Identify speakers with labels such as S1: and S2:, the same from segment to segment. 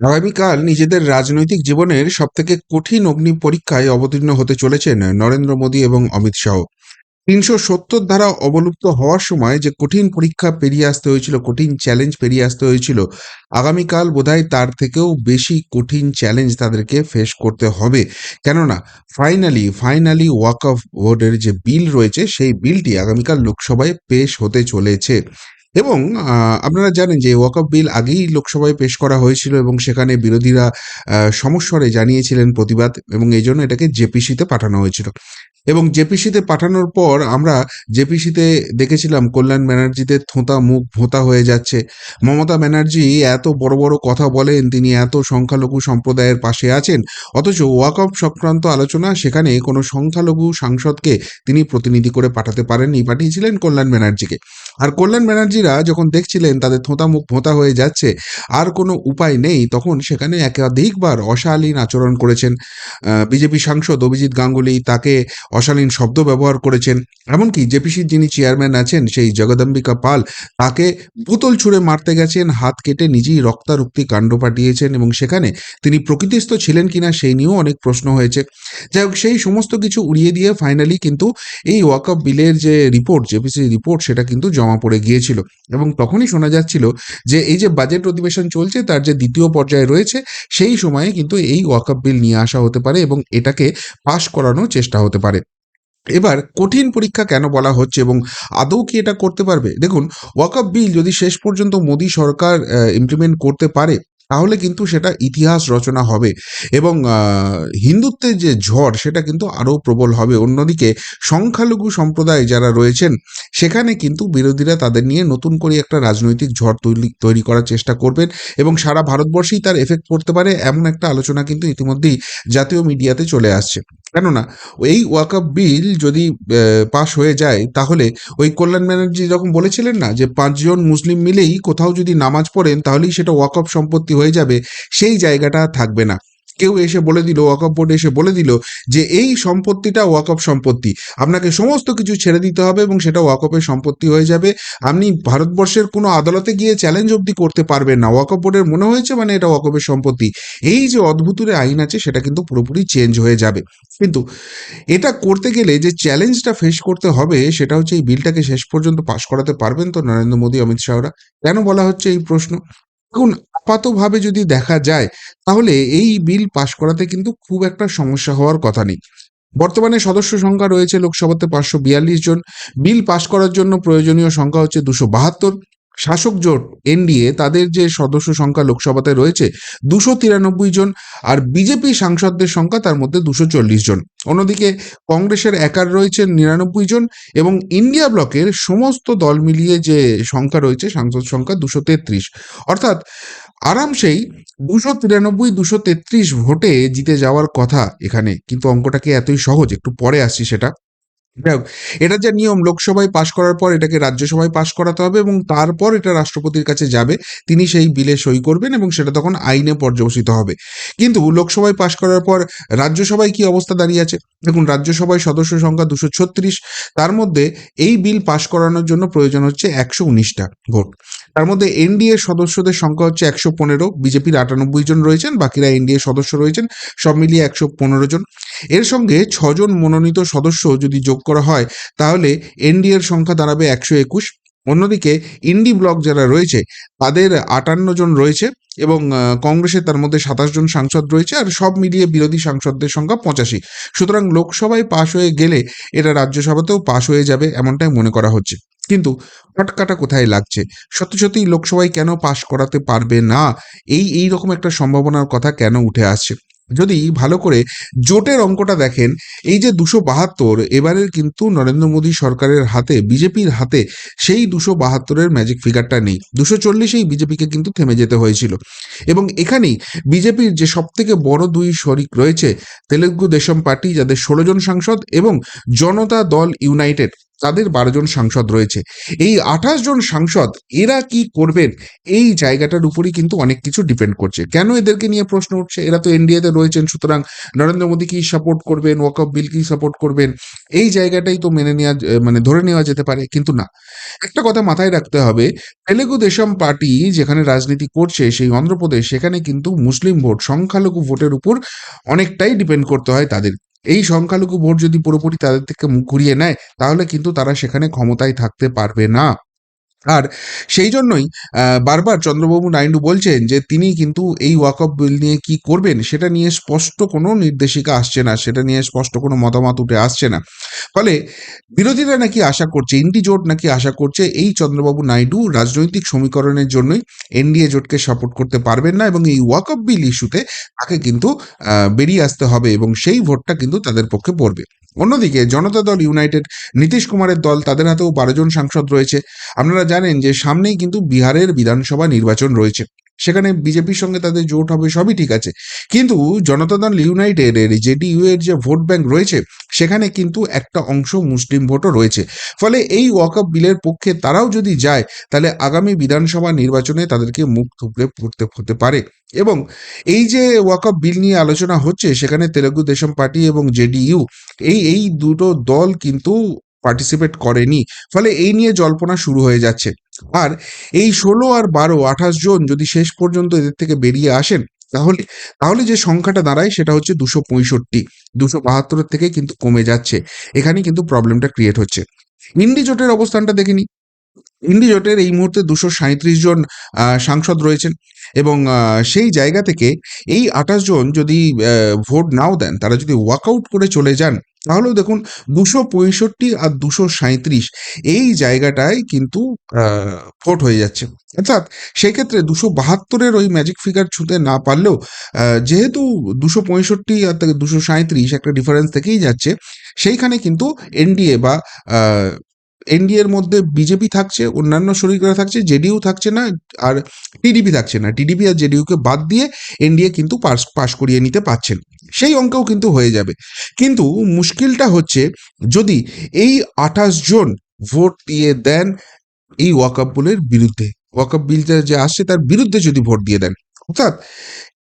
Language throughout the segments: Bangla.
S1: আগামীকাল নিজেদের রাজনৈতিক জীবনের সবথেকে কঠিন অগ্নি পরীক্ষায় অবতীর্ণ হতে চলেছেন নরেন্দ্র মোদী এবং অমিত শাহ। তিনশো সত্তর ধারা অবলুপ্ত হওয়ার সময় যে কঠিন পরীক্ষা পেরিয়ে আসতে হয়েছিল, কঠিন চ্যালেঞ্জ পেরিয়ে আসতে হয়েছিল, আগামীকাল বোধহয় তার থেকেও বেশি কঠিন চ্যালেঞ্জ তাদেরকে ফেস করতে হবে। কেননা ফাইনালি ফাইনালি ওয়াক অফ বোর্ডের যে বিল রয়েছে, সেই বিলটি আগামীকাল লোকসভায় পেশ হতে চলেছে। এবং আপনারা জানেন যে ওয়াকআপ বিল আগেই লোকসভায় পেশ করা হয়েছিল এবং সেখানে বিরোধীরা সমস্বরে জানিয়েছিলেন প্রতিবাদ এবং এই জন্য এটাকে জেপিসিতে পাঠানো হয়েছিল। এবং জেপিসিতে পাঠানোর পর আমরা জেপিসিতে দেখেছিলাম কল্যাণ ব্যানার্জিদের থোঁতা মুখ ভোঁতা হয়ে যাচ্ছে। মমতা ব্যানার্জি এত বড় বড় কথা বলেন, তিনি এত সংখ্যালঘু সম্প্রদায়ের পাশে আছেন, অথচ ওয়াকআপ সংক্রান্ত আলোচনা সেখানে কোনো সংখ্যালঘু সাংসদকে তিনি প্রতিনিধি করে পাঠাতে পারেননি, পাঠিয়েছিলেন কল্যাণ ব্যানার্জিকে। আর কল্যাণ ব্যানার্জিরা যখন দেখছিলেন তাদের থোঁতা মুখ ভোঁতা হয়ে যাচ্ছে, আর কোনো উপায় নেই, তখন সেখানে একাধিকবার অশালীন আচরণ করেছেন বিজেপি সাংসদ অভিজিৎ গাঙ্গুলি তাকে অশালীন শব্দ ব্যবহার করেছেন। এমনকি জেপিসির যিনি চেয়ারম্যান আছেন, সেই জগদম্বিকা পাল, তাকে বোতল ছুঁড়ে মারতে গেছেন, হাত কেটে নিজেই রক্তারক্তি কাণ্ড পাঠিয়েছেন এবং সেখানে তিনি প্রকৃতিস্থ ছিলেন কিনা সেই নিয়েও অনেক প্রশ্ন হয়েছে। যাই হোক, সেই সমস্ত কিছু উড়িয়ে দিয়ে ফাইনালি কিন্তু এই ওয়াকআপ বিলের যে রিপোর্ট জেপিসির রিপোর্ট সেটা কিন্তু জমা পড়ে গিয়েছিল। এবং তখনই শোনা যাচ্ছিল যে এই যে বাজেট অধিবেশন চলছে, তার যে দ্বিতীয় পর্যায়ে রয়েছে, সেই সময়ে কিন্তু এই ওয়াকআপ বিল নিয়ে আসা হতে পারে এবং এটাকে পাশ করানোর চেষ্টা হতে পারে। এবার কঠিন পরীক্ষা কেন বলা হচ্ছে এবং আদৌ কি এটা করতে পারবে? দেখুন, ওয়াকআপ বিল যদি শেষ পর্যন্ত মোদী সরকার ইমপ্লিমেন্ট করতে পারে, তাহলে কিন্তু সেটা ইতিহাস রচনা হবে এবং হিন্দুত্বের যে ঝড়, সেটা কিন্তু আরও প্রবল হবে। অন্যদিকে, সংখ্যালঘু সম্প্রদায় যারা রয়েছেন, সেখানে কিন্তু বিরোধীরা তাদের নিয়ে নতুন করে একটা রাজনৈতিক ঝড় তৈরি তৈরি করার চেষ্টা করবেন এবং সারা ভারতবর্ষেই তার এফেক্ট পড়তে পারে, এমন একটা আলোচনা কিন্তু ইতিমধ্যেই জাতীয় মিডিয়াতে চলে আসছে। কেননা এই ওয়াকআপ বিল যদি পাশ হয়ে যায়, তাহলে ওই কল্যাণ ব্যানার্জি যখন বলেছিলেন না যে পাঁচজন মুসলিম মিলেই কোথাও যদি নামাজ পড়েন, তাহলেই সেটা ওয়াকআপ সম্পত্তি হয়ে যাবে, সেই জায়গাটা থাকবে না। কেউ এসে বলে দিল ওয়াকআপ বোর্ড এসে বলে দিল যে এই সম্পত্তিটা ওয়াকআপ সম্পত্তি। আপনাকে সমস্ত কিছু ছেড়ে দিতে হবে এবং সেটা ওয়াকআপের সম্পত্তি হয়ে যাবে। আপনি ভারতবর্ষের কোনো আদালতে গিয়ে চ্যালেঞ্জ অবধি করতে পারবেন না। ওয়াকআপ বোর্ডের মনে হয়েছে মানে এটা ওয়াকআপের সম্পত্তি। এই যে অদ্ভুতুরে আইন আছে, সেটা কিন্তু পুরোপুরি চেঞ্জ হয়ে যাবে। কিন্তু এটা করতে গেলে যে চ্যালেঞ্জটা ফেস করতে হবে, সেটা হচ্ছে এই বিলটাকে শেষ পর্যন্ত পাশ করাতে পারবেন তো নরেন্দ্র মোদী, অমিত শাহরা? কেন বলা হচ্ছে এই প্রশ্ন? দেখুন, আপাতভাবে যদি দেখা যায়, তাহলে এই বিল পাশ করাতে কিন্তু খুব একটা সমস্যা হওয়ার কথা নেই। বর্তমানে সদস্য সংখ্যা রয়েছে লোকসভাতে পাঁচশো বিয়াল্লিশ জন। বিল পাশ করার জন্য প্রয়োজনীয় সংখ্যা হচ্ছে দুশো বাহাত্তর। শাসক জোট, এনডিএ, তাদের যে সদস্য সংখ্যা লোকসভাতে রয়েছে, দুশো তিরানব্বই জন আর বিজেপি সাংসদদের সংখ্যা তার মধ্যে দুশো চল্লিশ জন। অন্যদিকে কংগ্রেসের একার রয়েছে নিরানব্বই জন এবং ইন্ডিয়া ব্লকের সমস্ত দল মিলিয়ে যে সংখ্যা রয়েছে, সাংসদ সংখ্যা দুশো তেত্রিশ। অর্থাৎ আরামসেই দুশো তিরানব্বই, দুশো তেত্রিশ ভোটে জিতে যাওয়ার কথা এখানে। কিন্তু অঙ্কটা কি এতই সহজ? একটু পরে আসছি সেটা। এটা যে নিয়ম লোকসভায় পাশ করার পর এটাকে রাজ্যসভায় পাশ করাতে হবে এবং তারপর এটা রাষ্ট্রপতির কাছে যাবে, তিনি সেই বিলে সই করবেন এবং সেটা তখন আইনে পর্যবসিত হবে। কিন্তু লোকসভায় পাশ করার পর রাজ্যসভায় কি অবস্থা দাঁড়িয়ে আছে? দেখুন, রাজ্যসভায় সদস্য সংখ্যা দুশো ছত্রিশ, তার মধ্যে এই বিল পাশ করানোর জন্য প্রয়োজন হচ্ছে একশো উনিশটা ভোট। তার মধ্যে এনডিএ সদস্যদের সংখ্যা হচ্ছে একশো পনেরো, বিজেপির আটানব্বই জন রয়েছেন, বাকিরা এনডিএ সদস্য রয়েছেন, সব মিলিয়ে একশো পনেরো জন। এর সঙ্গে ছজন মনোনীত সদস্য যদি যোগ করা হয়। তাহলে এনডিএ এর সংখ্যা দাঁড়াবে একশো একুশ। অন্যদিকে ইন্ডি ব্লক যারা রয়েছে তাদের আটান্ন জন রয়েছে এবং আহ, কংগ্রেসের তার মধ্যে সাতাশ জন সাংসদ রয়েছে আর সব মিলিয়ে বিরোধী সাংসদদের সংখ্যা পঁচাশি। সুতরাং লোকসভায় পাশ হয়ে গেলে এটা রাজ্যসভাতেও পাশ হয়ে যাবে এমনটাই মনে করা হচ্ছে। কিন্তু ফটকাটা কোথায় লাগছে? সত্যি সত্যি লোকসভায় কেন পাশ করাতে পারবে না? এই এই রকম একটা সম্ভাবনার কথা কেন উঠে আসছে? যদি ভালো করে জোটের অঙ্কটা দেখেন, এই যে দুশো বাহাত্তর, এবারের কিন্তু নরেন্দ্র মোদী সরকারের হাতে, বিজেপির হাতে সেই দুশো বাহাত্তরের ম্যাজিক ফিগারটা নেই। দুশো চল্লিশেই বিজেপিকে কিন্তু থেমে যেতে হয়েছিল। এবং এখানেই বিজেপির যে সব থেকে বড় দুই শরিক রয়েছে, তেলেগু দেশম পার্টি, যাদের ষোলো জন সাংসদ এবং জনতা দল ইউনাইটেড তাদের বারো জন সাংসদ রয়েছে। এই আঠাশ জন সাংসদ এরা কি করবেন? এই জায়গাটার উপরই কিন্তু অনেক কিছু ডিপেন্ড করছে। কেন এদেরকে নিয়ে প্রশ্ন উঠছে? এরা তো এনডিএতে রয়েছেন, সুতরাং নরেন্দ্র মোদী কি সাপোর্ট করবেন? ওয়াকফ বিল কি সাপোর্ট করবেন? এই জায়গাটাই তো মেনে নেওয়া মানে ধরে নেওয়া যেতে পারে, কিন্তু না। একটা কথা মাথায় রাখতে হবে, তেলেগু দেশম পার্টি যেখানে রাজনীতি করছে সেই অন্ধ্রপ্রদেশ, সেখানে কিন্তু মুসলিম ভোট, সংখ্যালঘু ভোটের উপর অনেকটাই ডিপেন্ড করতে হয় তাদের। এই সংখ্যালঘু ভোট যদি পুরোপুরি তাদের থেকে মুখ ঘুরিয়ে নেয়, তাহলে কিন্তু তারা সেখানে ক্ষমতায় থাকতে পারবে না। আর সেই জন্যই বারবার চন্দ্রবাবু নাইডু বলছেন যে তিনি কিন্তু এই ওয়াকআপ বিল নিয়ে কি করবেন সেটা নিয়ে স্পষ্ট কোনো নির্দেশিকা আসছে না, সেটা নিয়ে স্পষ্ট কোনো মতামত উঠে আসছে না। ফলে বিরোধীরা নাকি আশা করছে ইন্ডি জোট নাকি আশা করছে এই চন্দ্রবাবু নাইডু রাজনৈতিক সমীকরণের জন্যই এনডিএ জোটকে সাপোর্ট করতে পারবেন না এবং এই ওয়াকআপ বিল ইস্যুতে তাকে কিন্তু বেরিয়ে আসতে হবে এবং সেই ভোটটা কিন্তু তাদের পক্ষে পড়বে। অন্যদিকে জনতা দল ইউনাইটেড নীতিশ কুমারের দল, তাদের হাতেও বারো জন সাংসদ রয়েছে। আপনারা জানেন যে সামনেই কিন্তু বিহারের বিধানসভা নির্বাচন রয়েছে। সেখানে বিজেপির সঙ্গে তাদের জোট হবে, সবই ঠিক আছে। কিন্তু জনতা দল ইউনাইটেড এর জেডিইউ এর যে ভোট ব্যাংক রয়েছে, সেখানে কিন্তু একটা অংশ মুসলিম ভোটও রয়েছে। ফলে এই ওয়াকআপ বিলের পক্ষে তারাও যদি যায়, তাহলে আগামী বিধানসভা নির্বাচনে তাদেরকে মুখ থুবড়ে পড়তে হতে পারে। এবং এই যে ওয়াকআপ বিল নিয়ে আলোচনা হচ্ছে, সেখানে তেলেগু দেশম পার্টি এবং জেডিইউ এই এই দুটো দল কিন্তু পার্টিসিপেট করেনি। ফলে এই নিয়ে জল্পনা শুরু হয়ে যাচ্ছে। আর এই ষোলো আর বারো আঠাশ জন যদি শেষ পর্যন্ত এদের থেকে বেরিয়ে আসেন, তাহলে তাহলে যে সংখ্যাটা দাঁড়ায় সেটা হচ্ছে দুশো পঁয়ষট্টি। দুশো বাহাত্তরের থেকে কিন্তু কমে যাচ্ছে। এখানে কিন্তু প্রবলেমটা ক্রিয়েট হচ্ছে। ইন্ডি জোটের অবস্থানটা দেখে নি। ইন্ডি জোটের এই মুহূর্তে দুশো সাঁত্রিশ জন সাংসদ রয়েছেন এবং সেই জায়গা থেকে এই আঠাশ জন যদি ভোট নাও দেন, তারা যদি ওয়াকআউট করে চলে যান তাহলেও দেখুন দুশো পঁয়ষট্টি আর দুশো সাঁত্রিশ এই জায়গাটায় কিন্তু ভোট হয়ে যাচ্ছে। অর্থাৎ সেক্ষেত্রে দুশো বাহাত্তরের ওই ম্যাজিক ফিগার ছুঁতে না পারলেও যেহেতু দুশো পঁয়ষট্টি আর দুশো সাঁত্রিশ একটা ডিফারেন্স থেকেই যাচ্ছে, সেইখানে কিন্তু এনডিএ বা এনডিএর মধ্যে বিজেপি থাকছে, অন্যান্য শরিকরা থাকছে জেডিইউ থাকছে না, আর টিডিপি থাকছে না। টিডিপি আর জেডিইউকে বাদ দিয়ে এনডিএ কিন্তু পাস পাশ করিয়ে নিতে পারছেন। সেই অঙ্কেও কিন্তু হয়ে যাবে। কিন্তু মুশকিলটা হচ্ছে, যদি এই আঠাশ জন ভোট দিয়ে দেন এই ওয়াকআপ বিলের বিরুদ্ধে ওয়াকআপ বিলটা যে আসছে তার বিরুদ্ধে যদি ভোট দিয়ে দেন, অর্থাৎ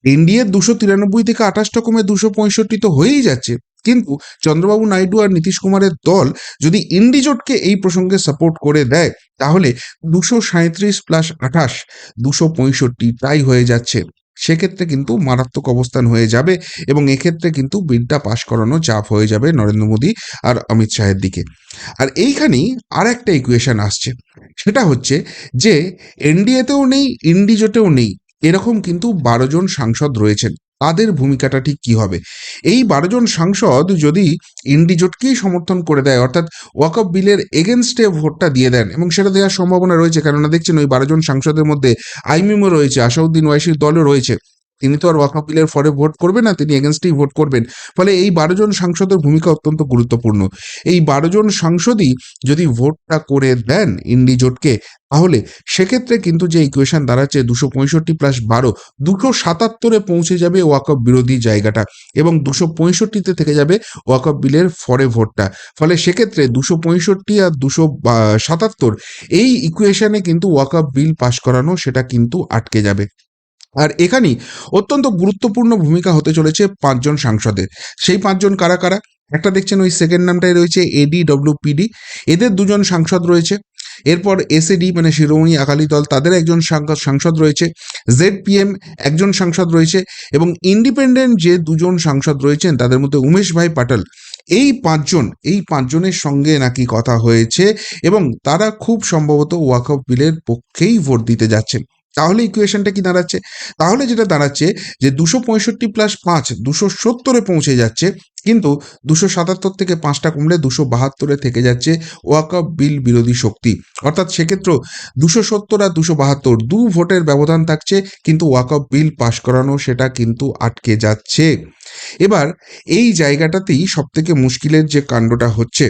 S1: এনডিএর দুশো তিরানব্বই থেকে আঠাশটা কমে দুশো পঁয়ষট্টি তো হয়েই যাচ্ছে। কিন্তু চন্দ্রবাবু নাইডু আর নীতিশ কুমারের দল যদি ইন্ডিজোটকে এই প্রসঙ্গে সাপোর্ট করে দেয়, তাহলে দুশো সাঁত্রিশ প্লাস আঠাশ, দুশো পঁয়ষট্টি তাই হয়ে যাচ্ছে। সেক্ষেত্রে কিন্তু মারাত্মক অবস্থান হয়ে যাবে এবং এক্ষেত্রে কিন্তু বিলটা পাশ করানো চাপ হয়ে যাবে নরেন্দ্র মোদী আর অমিত শাহের দিকে। আর এইখানেই আর একটা ইকুয়েশন আসছে। সেটা হচ্ছে যে এনডিএতেও নেই, ইন্ডিজোটেও নেই, এরকম কিন্তু বারো জন সাংসদ রয়েছেন। তাদের ভূমিকাটা ঠিক কি হবে? এই বারোজন সাংসদ যদি ইন্ডিজোটকেই সমর্থন করে দেয়, অর্থাৎ ওয়াকফ বিলের এগেনস্টে ভোটটা দিয়ে দেন, এবং সেটা দেওয়ার সম্ভাবনা রয়েছে, কেননা দেখছেন ওই বারো জন সাংসদের মধ্যে আইমিমও রয়েছে, আসাউদ্দিন ওয়াইসির দলও রয়েছে। তিনি তো আর ওয়াকআপ বিলের ফরে ভোট করবেন না, তিনি এগেনস্টেই ভোট করবেন। ফলে এই বারো জন সাংসদের ভূমিকা অত্যন্ত গুরুত্বপূর্ণ। এই বারো জন সাংসদই যদি ভোটটা করে দেন ইন্ডিজোটকে তাহলে সেক্ষেত্রে কিন্তু যে ইকুয়েশন দাঁড়াচ্ছে দুশো পঁয়ষট্টি প্লাস বারো, দুশো সাতাত্তরে পৌঁছে যাবে ওয়াকআপ বিরোধী জায়গাটা এবং দুশো পঁয়ষট্টিতে থেকে যাবে ওয়াকআপ বিলের ফরে ভোটটা। ফলে সেক্ষেত্রে দুশো পঁয়ষট্টি আর দুশো সাতাত্তর, এই ইকুয়েশনে কিন্তু ওয়াকআপ বিল পাশ করানো সেটা কিন্তু আটকে যাবে। আর এখানেই অত্যন্ত গুরুত্বপূর্ণ ভূমিকা হতে চলেছে পাঁচজন সাংসদের। সেই পাঁচজন কারা কারা? একটা দেখছেন ওই সেকেন্ড নামটাই রয়েছে এডি ডব্লিউপিডি এদের দুজন সাংসদ রয়েছে। এরপর এসএডি মানে শিরোমণি আকালি দল, তাদের একজন সাংসদ- রয়েছে। জেড একজন সাংসদ রয়েছে এবং ইন্ডিপেন্ডেন্ট যে দুজন সাংসদ রয়েছেন, তাদের মধ্যে উমেশ ভাই পাটাল। এই পাঁচজন, এই পাঁচজনের সঙ্গে নাকি কথা হয়েছে এবং তারা খুব সম্ভবত ওয়াকফ বিলের পক্ষেই ভোট দিতে যাচ্ছেন। তাহলে ইকুয়েশনটা কি দাঁড়াচ্ছে? তাহলে যেটা দাঁড়াচ্ছে যে দুশো পঁয়ষট্টি প্লাস পাঁচ, দুশো সত্তরে পৌঁছে যাচ্ছে, কিন্তু দুশো সাতাত্তর থেকে পাঁচটা কমলে দুশো বাহাত্তরে থেকে যাচ্ছে ওয়াকআপ বিল বিরোধী শক্তি। অর্থাৎ সেক্ষেত্রে দুশো সত্তর আর দুশো বাহাত্তর দু ভোটের ব্যবধান থাকছে, কিন্তু ওয়াকআপ বিল পাশ করানো সেটা কিন্তু আটকে যাচ্ছে। এবার এই জায়গাটাতেই সব থেকে মুশকিলের যে কাণ্ডটা হচ্ছে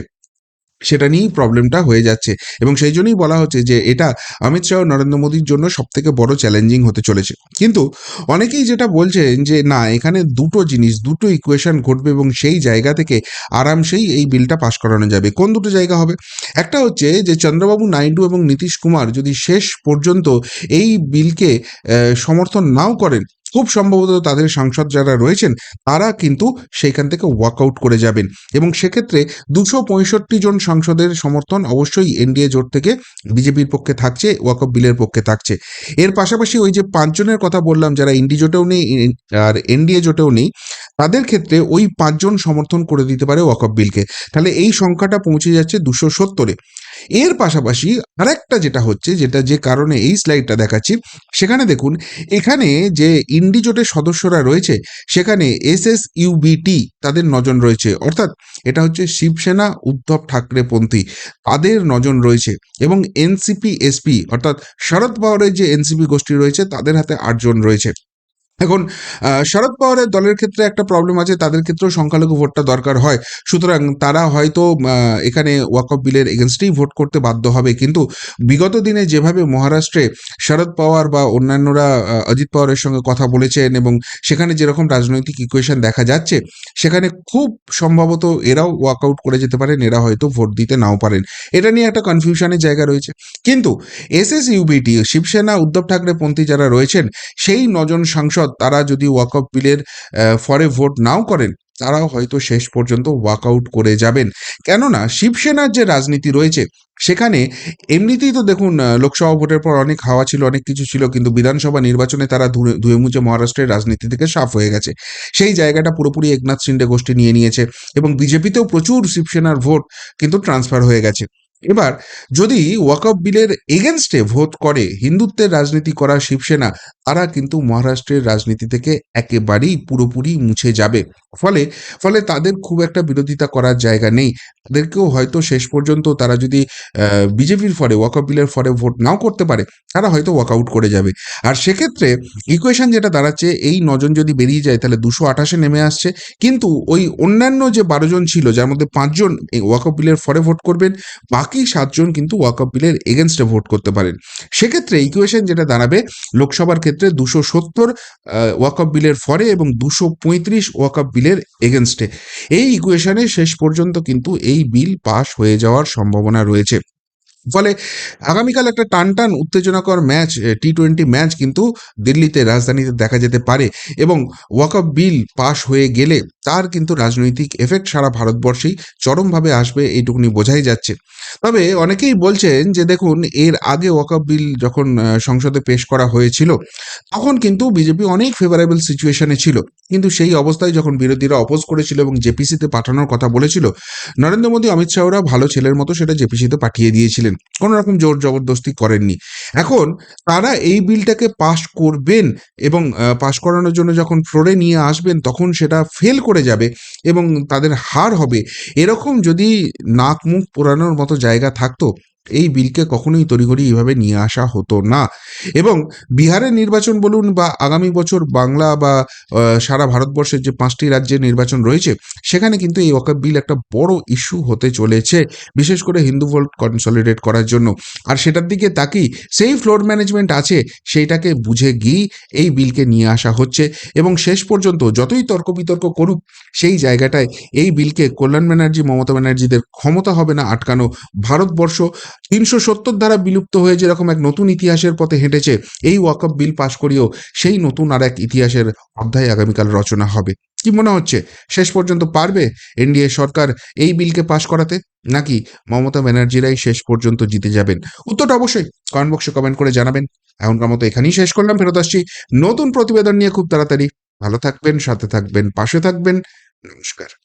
S1: সেটা নিয়েই প্রবলেমটা হয়ে যাচ্ছে। এবং সেই জন্যই বলা হচ্ছে যে, এটা অমিত শাহ নরেন্দ্র মোদীর জন্য সব থেকে বড় চ্যালেঞ্জিং হতে চলেছে। কিন্তু অনেকেই যেটা বলছেন যে, না, এখানে দুটো জিনিস, দুটো ইকুয়েশন ঘটবে এবং সেই জায়গা থেকে আরামসেই এই বিলটা পাশ করানো যাবে। কোন দুটো জায়গা হবে? একটা হচ্ছে যে, চন্দ্রবাবু নাইডু এবং নীতিশ কুমার যদি শেষ পর্যন্ত এই বিলকে সমর্থন নাও করেন খুব সম্ভবত তাদের সাংসদ যারা রয়েছেন, তারা কিন্তু সেইখান থেকে ওয়াকআউট করে যাবেন। এবং সেক্ষেত্রে দুশো পঁয়ষট্টি জন সাংসদের সমর্থন অবশ্যই এনডিএ জোট থেকে বিজেপির পক্ষে থাকছে ওয়াকআপ বিলের পক্ষে থাকছে। এর পাশাপাশি ওই যে পাঁচজনের কথা বললাম, যারা ইন্ডি জোটেও নেই আর এনডিএ জোটেও নেই, তাদের ক্ষেত্রে ওই পাঁচজন সমর্থন করে দিতে পারে ওয়াকআপ বিলকে। তাহলে এই সংখ্যাটা পৌঁছে যাচ্ছে দুশো সত্তরে। এর পাশাপাশি আরেকটা যেটা হচ্ছে, যেটা যে কারণে এই স্লাইডটা দেখাচ্ছি, সেখানে দেখুন, এখানে যে ইন্ডি জোটের সদস্যরা রয়েছে, সেখানে এস এস ইউবিটি তাদের নজন রয়েছে। অর্থাৎ এটা হচ্ছে শিবসেনা, উদ্ধব ঠাকরে পন্থী তাদের নজন রয়েছে। এবং এনসিপি এসপি অর্থাৎ শরদ পাওয়ারের যে এনসিপি গোষ্ঠী রয়েছে, তাদের হাতে আটজন রয়েছে। এখন শরদ পাওয়ারের দলের ক্ষেত্রে একটা প্রবলেম আছে, তাদের ক্ষেত্রেও সংখ্যালঘু ভোটটা দরকার হয়। সুতরাং তারা হয়তো এখানে ওয়াকফ বিলের এগেনস্টেই ভোট করতে বাধ্য হবে। কিন্তু বিগত দিনে যেভাবে মহারাষ্ট্রে শরদ পাওয়ার বা অন্যান্যরা অজিত পাওয়ারের সঙ্গে কথা বলেছেন এবং সেখানে যেরকম রাজনৈতিক ইকুয়েশন দেখা যাচ্ছে, সেখানে খুব সম্ভবত এরাও ওয়াকআউট করে যেতে পারেন, এরা হয়তো ভোট দিতে নাও পারেন। এটা নিয়ে একটা কনফিউশনের জায়গা রয়েছে। কিন্তু S S UBT Shiv Sena, Uddhav Thackeray পন্থী যারা রয়েছেন, সেই নজন সাংসদ তারা যদি ওয়াকআপ বিলের ফরে ভোট নাও করেন, তারাও হয়তো শেষ পর্যন্ত ওয়াকআউট করে যাবেন। কেননা শিবসেনার যে রাজনীতি রয়েছে, সেখানে এমনিতেই তো দেখুন লোকসভা ভোটের পর অনেক হাওয়া ছিল, অনেক কিছু ছিল, কিন্তু বিধানসভা নির্বাচনে তারা ধুয়ে মুছে মহারাষ্ট্রের রাজনীতি থেকে সাফ হয়ে গেছে। সেই জায়গাটা পুরোপুরি একনাথ শিন্ডে গোষ্ঠী নিয়ে নিয়েছে এবং বিজেপিতেও প্রচুর শিবসেনার ভোট কিন্তু ট্রান্সফার হয়ে গেছে। এবার, যদি ওয়াকআপ বিলের এগেনস্টে ভোট করে, হিন্দুত্বের রাজনীতি করা শিবসেনা, তারা কিন্তু মহারাষ্ট্রের রাজনীতি থেকে একেবারেই পুরোপুরি মুছে যাবে। ফলে ফলে তাদের খুব একটা বিরোধিতা করার জায়গা নেই। তাদেরকেও হয়তো শেষ পর্যন্ত তারা যদি বিজেপির ফলে ওয়াকআপ বিলের ফলে ভোট নাও করতে পারে, তারা হয়তো ওয়াকআউট করে যাবে। আর সেক্ষেত্রে ইকুয়েশন যেটা দাঁড়াচ্ছে, এই নজন যদি বেরিয়ে যায়, তাহলে দুশো আঠাশে নেমে আসছে। কিন্তু ওই অন্যান্য যে বারো জন ছিল, যার মধ্যে পাঁচজন ওয়াকআপ বিলের ফরে ভোট করবেন, বাকি সাতজন কিন্তু ওয়াকআপ বিলের এগেনস্টে ভোট করতে পারেন। সেক্ষেত্রে ইকুয়েশন যেটা দাঁড়াবে, লোকসভার ক্ষেত্রে দুশো সত্তর ওয়াকআপ বিলের ফরে এবং দুশো পঁয়ত্রিশ ওয়াকআপ বিলের এগেনস্টে এই ইকুয়েশনে শেষ পর্যন্ত কিন্তু এই বিল পাশ হয়ে যাওয়ার সম্ভাবনা রয়েছে। ফলে আগামীকাল একটা টান টান উত্তেজনাকর ম্যাচ টি টোয়েন্টি ম্যাচ কিন্তু দিল্লিতে, রাজধানীতে দেখা যেতে পারে এবং ওয়াকআপ বিল পাশ হয়ে গেলে তার কিন্তু রাজনৈতিক এফেক্ট সারা ভারতবর্ষেই চরমভাবে আসবে এইটুকুনি বোঝাই যাচ্ছে। তবে অনেকেই বলছেন যে দেখুন, এর আগে ওয়াকআপ বিল যখন সংসদে পেশ করা হয়েছিল, তখন কিন্তু বিজেপি অনেক ফেভারেবল সিচুয়েশনে ছিল। কিন্তু সেই অবস্থায় যখন বিরোধীরা অপোজ করেছিল এবং জেপিসিতে পাঠানোর কথা বলেছিল, নরেন্দ্র মোদী, অমিত শাহরা ভালো ছেলের মতো সেটা জেপিসিতে পাঠিয়ে দিয়েছিলেন। কোনো রকম জোর জবরদস্তি করেননি। এখন তারা এই বিলটাকে পাশ করবেন এবং পাশ করানোর জন্য যখন ফ্লোরে নিয়ে আসবেন, তখন সেটা ফেল করে যাবে এবং তাদের হার হবে। এরকম যদি নাক মুখ পোড়ানোর মতো জায়গা থাকতো এই বিলকে কখনোই তড়িঘড়ি এইভাবে নিয়ে আসা হতো না। এবং বিহারের নির্বাচন বলুন বা আগামী বছর বাংলা বা সারা ভারতবর্ষের যে পাঁচটি রাজ্যের নির্বাচন রয়েছে, সেখানে কিন্তু এই ওয়াকাপ বিল একটা বড় ইস্যু হতে চলেছে, বিশেষ করে হিন্দু ভোট কনসলিডেট করার জন্য। আর সেটার দিকে তাকিয়ে সেই ফ্লোর ম্যানেজমেন্ট আছে, সেইটাকে বুঝে গিয়ে এই বিলকে নিয়ে আসা হচ্ছে। এবং শেষ পর্যন্ত যতই তর্ক বিতর্ক করুক, সেই জায়গাটায় এই বিলকে কল্যাণ ব্যানার্জি, মমতা ব্যানার্জিদের ক্ষমতা হবে না আটকানো ভারতবর্ষ। তিনশো সত্তর দ্বারা বিলুপ্ত হয়ে যেরকম এক নতুন ইতিহাসের পথে হেঁটেছে, এই ওয়াকআপ বিল পাশ করিয়েও সেই নতুন আর এক ইতিহাসের অধ্যায় আগামীকাল রচনা হবে। কি মনে হচ্ছে? শেষ পর্যন্ত পারবে এনডিএ সরকার এই বিলকে পাশ করাতে? নাকি মমতা ব্যানার্জিরাই শেষ পর্যন্ত জিতে যাবেন? উত্তরটা অবশ্যই কমেন্ট বক্সে কমেন্ট করে জানাবেন। এখনকার মতো এখানেই শেষ করলাম, ফেরত আসছি নতুন প্রতিবেদন নিয়ে খুব তাড়াতাড়ি। ভালো থাকবেন, সাথে থাকবেন, পাশে থাকবেন। নমস্কার।